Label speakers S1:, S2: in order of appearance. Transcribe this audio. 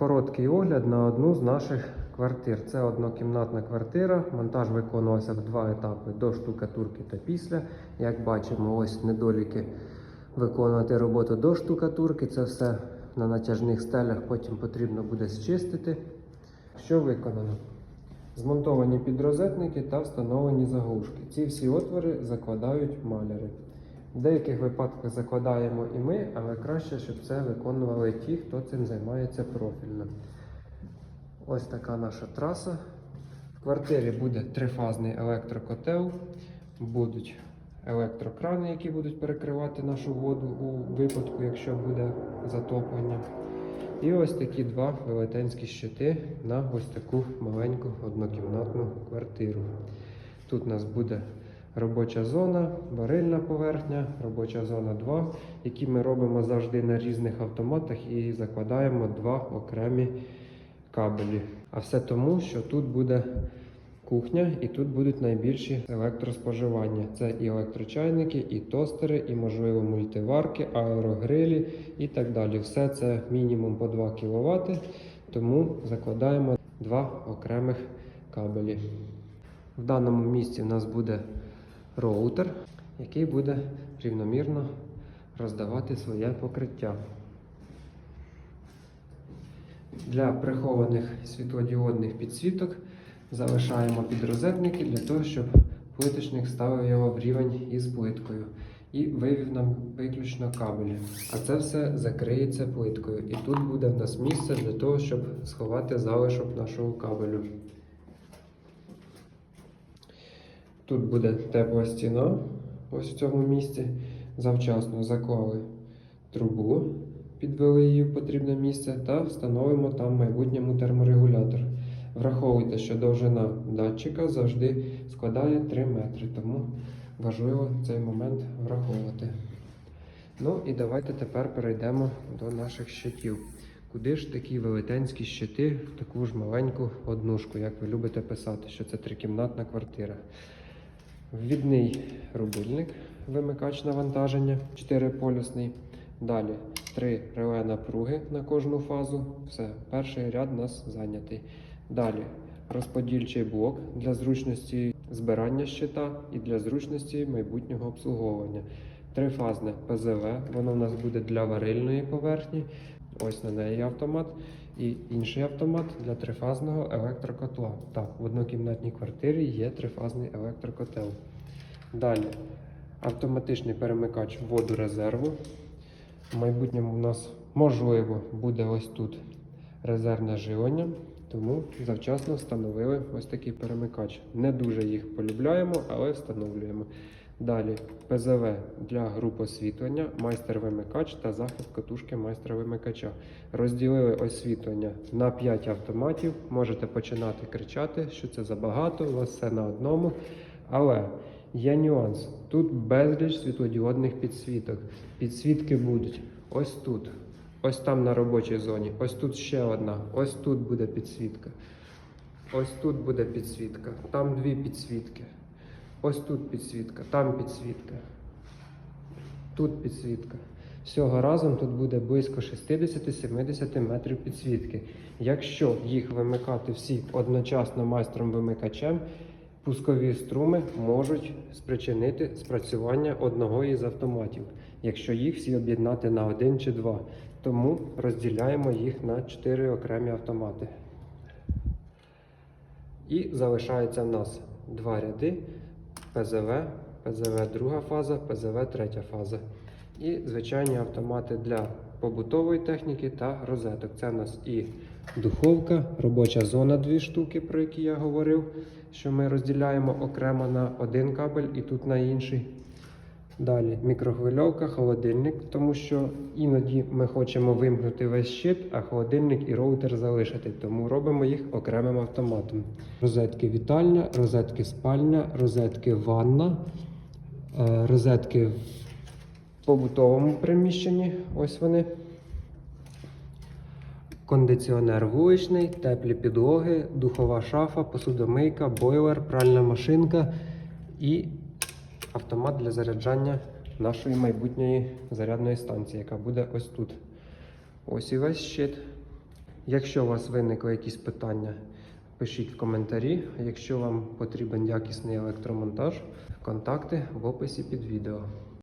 S1: короткий огляд на одну з наших квартир. Це однокімнатна квартира. Монтаж виконувався в два етапи до штукатурки та після. Як бачимо, ось недоліки виконувати роботу до штукатурки. Це все на натяжних стелях, потім потрібно буде зчистити. Що виконано? Змонтовані підрозетники та встановлені заглушки. Ці всі отвори закладають маляри. В деяких випадках закладаємо і ми, але краще, щоб це виконували ті, хто цим займається профільно. Ось така наша траса. В квартирі буде трифазний електрокотел, будуть електрокрани, які будуть перекривати нашу воду у випадку, якщо буде затоплення. І ось такі два велетенські щити на ось таку маленьку однокімнатну квартиру. Тут у нас буде робоча зона, варильна поверхня, робоча зона 2, які ми робимо завжди на різних автоматах і закладаємо два окремі кабелі. А все тому, що тут буде кухня і тут будуть найбільші електроспоживання. Це і електрочайники, і тостери, і, можливо, мультиварки, аерогрилі і так далі. Все це мінімум по 2 кВт, тому закладаємо два окремих кабелі. В даному місці в нас буде роутер, який буде рівномірно роздавати своє покриття. Для прихованих світлодіодних підсвіток залишаємо підрозетники для того, щоб плиточник ставив його в рівень із плиткою і вивів нам виключно кабелі. А це все закриється плиткою. І тут буде в нас місце для того, щоб сховати залишок нашого кабелю. Тут буде тепла стіна, ось в цьому місці. Завчасно заклали трубу, підвели її в потрібне місце та встановимо там майбутньому терморегулятор. Враховуйте, що довжина датчика завжди складає 3 метри, тому важливо цей момент враховувати. Ну і давайте тепер перейдемо до наших щитів. Куди ж такі велетенські щити в таку ж маленьку однушку, як ви любите писати, що це трикімнатна квартира. Ввідний рубильник, вимикач навантаження 4-полюсний. Далі три реле напруги на кожну фазу. Все, перший ряд у нас зайнятий. Далі розподільчий блок для зручності збирання щита і для зручності майбутнього обслуговування. Трифазне ПЗВ, воно у нас буде для варильної поверхні. Ось на неї автомат. І інший автомат для трифазного електрокотла. Так, в однокімнатній квартирі є трифазний електрокотел. Далі автоматичний перемикач воду резерву. В майбутньому у нас можливо буде ось тут резервне живлення, тому завчасно встановили ось такий перемикач. Не дуже їх полюбляємо, але встановлюємо. Далі ПЗВ для груп освітлення, майстер-вимикач та захист катушки майстра-вимикача. Розділили освітлення на 5 автоматів. Можете починати кричати, що це забагато, у вас все на одному. Але є нюанс. Тут безліч світлодіодних підсвіток. Підсвітки будуть ось тут, ось там на робочій зоні, ось тут ще одна, ось тут буде підсвітка. Ось тут буде підсвітка, там дві підсвітки. Ось тут підсвітка, там підсвітка. Тут підсвітка. Всього разом тут буде близько 60-70 метрів підсвітки. Якщо їх вимикати всі одночасно майстром-вимикачем, пускові струми можуть спричинити спрацювання одного із автоматів, якщо їх всі об'єднати на один чи два. Тому розділяємо їх на 4 окремі автомати. І залишається в нас два ряди ПЗВ, ПЗВ друга фаза, ПЗВ третя фаза. І звичайні автомати для побутової техніки та розеток. Це в нас і духовка, робоча зона дві штуки, про які я говорив, що ми розділяємо окремо на один кабель і тут на інший. Далі мікрохвильовка, холодильник, тому що іноді ми хочемо вимкнути весь щит, а холодильник і роутер залишити, тому робимо їх окремим автоматом. Розетки вітальня, розетки спальня, розетки ванна, е, розетки в побутовому приміщенні. Ось вони. Кондиціонер вуличний, теплі підлоги, духова шафа, посудомийка, бойлер, пральна машинка і автомат для заряджання нашої майбутньої зарядної станції, яка буде ось тут. Ось і весь щит. Якщо у вас виникли якісь питання, пишіть в коментарі. Якщо вам потрібен якісний електромонтаж, контакти в описі під відео.